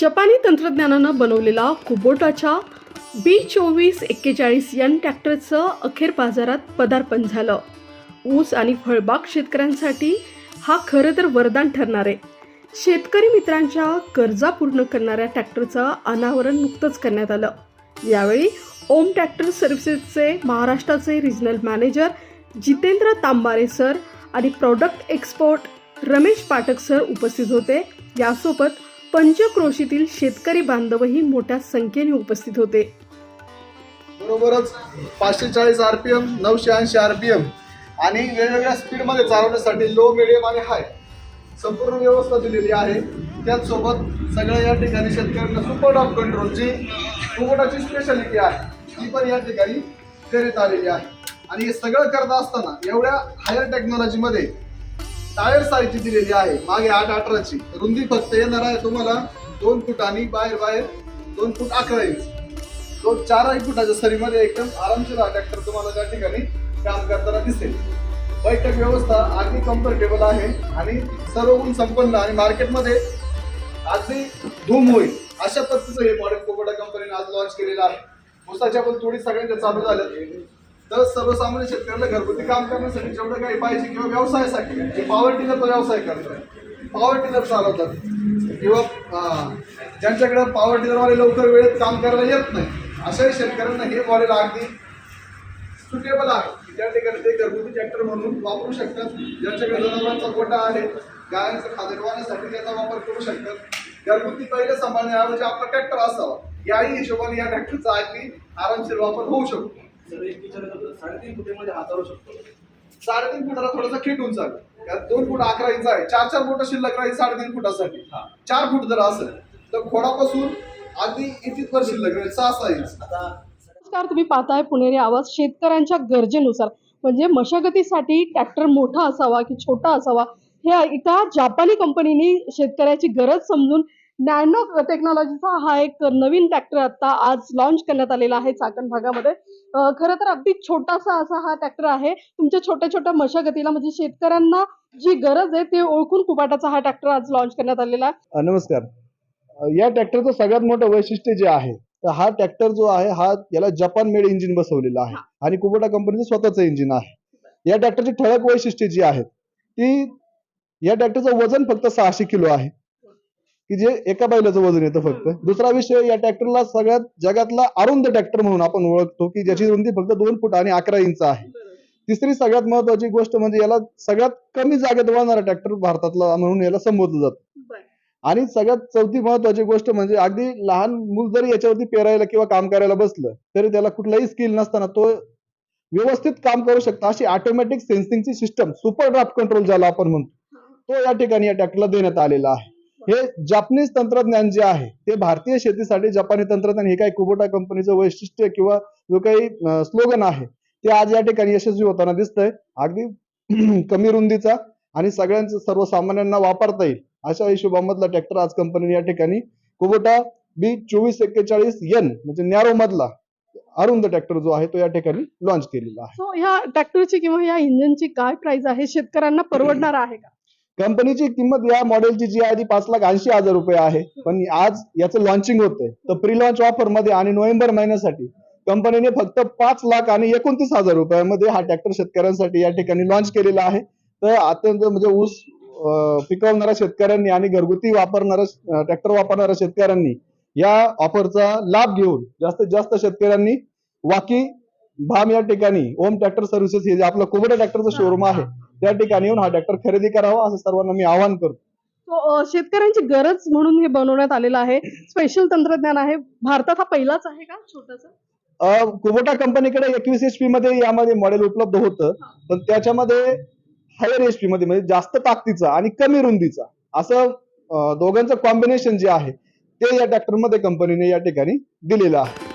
जपानी तंत्रज्ञानानं बनवलेला कुबोटाच्या बी चोवीस एक्केचाळीस यन ट्रॅक्टरचं अखेर बाजारात पदार्पण झालं. ऊस आणि फळबाग शेतकऱ्यांसाठी हा खरं तर वरदान ठरणार आहे. शेतकरी मित्रांच्या गरजा पूर्ण करणाऱ्या ट्रॅक्टरचं अनावरण नुकतंच करण्यात आलं. यावेळी ओम ट्रॅक्टर सर्व्हिसेसचे महाराष्ट्राचे regional manager Jitendra Tambare sir आणि product export Ramesh Pathak sir उपस्थित होते. यासोबत पंचक्रोशीतील शेतकरी बांधवही मोठ्या संख्येने उपस्थित होते. बरोबरच पाचशे चाळीस आरपीएम नऊशे ऐंशी आरपीएम आणि वेगवेगळ्या स्पीडमध्ये चालवण्यासाठी लो मिडियम आणि हाय संपूर्ण व्यवस्था दिलेली आहे. त्याचसोबत सगळ्या या ठिकाणी शेतकऱ्यांना सुपर डॉप कंट्रोलची कुकुटाची स्पेशालिटी आहे ती पण या ठिकाणी करीत आलेली आहे. आणि हे सगळं करत असताना एवढ्या हायर टेक्नॉलॉजीमध्ये टायर साईजची दिलेली आहे. मागे आठ अठराची. रुंदी फक्त येणार आहे तुम्हाला दोन फूट आणि बाहेर बाहेर दोन फूट अकरा इंच. तो चार एक फुटाच्या सरीमध्ये एकदम आरामशीर हा ट्रॅक्टर तुम्हाला त्या ठिकाणी काम करताना दिसेल. बैठक व्यवस्था अगदी कम्फर्टेबल आहे आणि सर्व गुण संपन्न आणि मार्केटमध्ये अगदी धूम होईल. अशा पद्धतीचं हे मॉडेल कोकोडा कंपनीने आज लॉन्च केलेलं आहे. उसाच्या पण थोडी सगळ्यांच्या चालू झाल्या तर सर्वसामान्य शेतकऱ्याला घरगुती काम करण्यासाठी जेवढं काही पाहिजे किंवा व्यवसायासाठी जे पॉवर टिलरचा व्यवसाय करतात. पॉवर टिलर चालवतात. किंवा ज्यांच्याकडे पॉवर टिलरवाले लवकर वेळेत काम करायला येत नाही अशाही शेतकऱ्यांना हे मॉडेल अगदी सुटेबल आहे. त्या ठिकाणी ते घरगुती ट्रॅक्टर म्हणून वापरू शकतात. ज्यांच्याकडे जनावरांचा गोटा आहे गायांचं खादरवाण्यासाठी त्याचा वापर करू शकतात. घरगुती पहिले सांभाळण्याऐवजी आपला ट्रॅक्टर असावा. याही हिशोबाने या ट्रॅक्टरचा अगदी आरामशीर वापर होऊ शकतो. साडेतीन फुटेमध्ये हाताळू शकतो. साडेतीन फुटाला थोडासा खिट उंच आहे त्यात दोन फूट अकरा इंच आहे. चार चार फुट शिल्लक राहील साडेतीन फुटासाठी. हा. चार फूट जर असेल तर खोडापासून अगदी इथेच शिल्लक राहील सहा सहा इंच. आता नमस्कार तुम्ही पाहताय पुणेरी आवाज शेतकऱ्यांच्या गरजेनुसार. म्हणजे मशागतीसाठी ट्रॅक्टर मोठा असावा की छोटा असावा हे एका जापानी कंपनीने शेतकऱ्याची गरज समजून नॅनो टेक्नॉलॉजीचा हा एक नवीन ट्रॅक्टर आता आज लॉन्च करण्यात आलेला आहे चाकण भागामध्ये. खरं तर अगदी छोटासा असा हा ट्रॅक्टर आहे. तुमच्या छोट्या छोट्या मशागतीला म्हणजे शेतकऱ्यांना जी गरज आहे ते ओळखून कुपाटाचा हा ट्रॅक्टर आज लॉन्च करण्यात आलेला आहे. नमस्कार. या ट्रॅक्टरचं सगळ्यात मोठं वैशिष्ट्य जे आहे तर हा ट्रॅक्टर जो आहे हा याला जपान मेड इंजिन बसवलेलं आहे आणि कुबोटा कंपनीचं स्वतःचं इंजिन आहे. या ट्रॅक्टरची ठळक वैशिष्ट्ये जी आहेत ती या ट्रॅक्टरचं वजन फक्त सहाशे किलो आहे. की जे एका बैलाचं वजन येतं फक्त. दुसरा विषय या ट्रॅक्टरला सगळ्यात जगातला अरुंद ट्रॅक्टर म्हणून आपण ओळखतो की ज्याची रुंदी फक्त दोन फूट आणि अकरा इंच आहे. तिसरी सगळ्यात महत्वाची गोष्ट म्हणजे याला सगळ्यात कमी जागेत वळणारा ट्रॅक्टर भारतातला म्हणून याला संबोधलं जातं. आणि सगळ्यात चौथी महत्वाची गोष्ट म्हणजे अगदी लहान मूल जरी याच्यावरती पेरायला किंवा काम करायला बसलं तरी त्याला कुठलाही स्किल नसताना तो व्यवस्थित काम करू शकतो. अशी ऑटोमॅटिक सेन्सिंगची सिस्टम सुपर ड्राफ्ट कंट्रोल ज्याला आपण म्हणतो तो या ठिकाणी या ट्रॅक्टरला देण्यात आलेला आहे. हे जापानीज तंत्रज्ञान जे आहे ते भारतीय शेतीसाठी जपानी तंत्रज्ञान हे काही कुबोटा कंपनीचं वैशिष्ट्य किंवा जो काही स्लोगन आहे ते आज या ठिकाणी यशस्वी होताना दिसतंय. अगदी कमी रुंदीचा आणि सगळ्यांचं सर्वसामान्यांना वापरता येईल अशा हिशोबामधला ट्रॅक्टर आज कंपनीने या ठिकाणी कुबोटा बी चोवीस एक्केचाळीस एन म्हणजे नॅरो मधला अरुंद ट्रॅक्टर जो आहे तो या ठिकाणी लॉन्च केलेला आहे. ह्या ट्रॅक्टरची किंवा या इंजिनची काय प्राइस आहे शेतकऱ्यांना परवडणार आहे का? कंपनीची किंमत या मॉडेलची जी आहे ती पाच लाख ऐंशी हजार रुपये आहे. पण आज याचं लॉन्चिंग होतंय. तर प्री लॉन्च ऑफरमध्ये आणि नोव्हेंबर महिन्यासाठी कंपनीने फक्त पाच लाख आणि एकोणतीस हजार रुपयामध्ये हा ट्रॅक्टर शेतकऱ्यांसाठी या ठिकाणी लॉन्च केलेला आहे. तर अत्यंत म्हणजे ऊस पिकवणाऱ्या शेतकऱ्यांनी आणि घरगुती वापरणाऱ्या ट्रॅक्टर वापरणाऱ्या शेतकऱ्यांनी या ऑफरचा लाभ घेऊन जास्तीत जास्त शेतकऱ्यांनी वाकी भाम या ठिकाणी ओम ट्रॅक्टर सर्व्हिसेस हे जे आपलं कुबडा ट्रॅक्टरचं शोरूम आहे त्या ठिकाणी येऊन हा ट्रॅक्टर खरेदी करावा असं सर्वांना मी आवाहन करतो. शेतकऱ्यांची गरज म्हणून हे बनवण्यात आलेलं आहे. स्पेशल तंत्रज्ञान आहे. भारतात हा पहिलाच आहे का छोटासा? कुबोटा कंपनीकडे एकवीस एच पी मध्ये यामध्ये मॉडेल उपलब्ध होतं. पण त्याच्यामध्ये हायर एच पी मध्ये म्हणजे जास्त ताकदीचा आणि कमी रुंदीचा असं दोघांचं कॉम्बिनेशन जे आहे ते या ट्रॅक्टरमध्ये कंपनीने या ठिकाणी दिलेलं आहे.